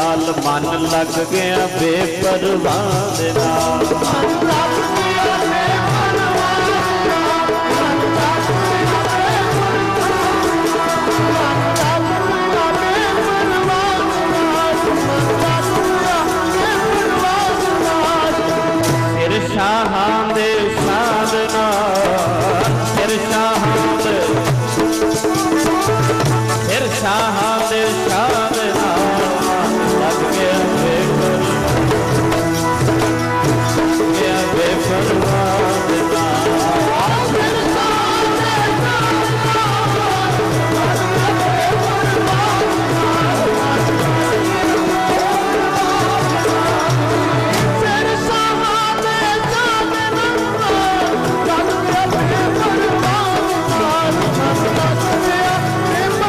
ਮਨ ਲੱਗ ਗਿਆ ਬੇਪਰਵਾਹ ਦੇ ਨਾਲ। ਸਿਰ ਸ਼ਾਹਾਂ ਦੇ ਸਾਧਨਾ ਸਿਰ ਸ਼ਾਹਾਂ ਦੇ ਸਿਰ ਸ਼ਾਹਾਂ Thank you.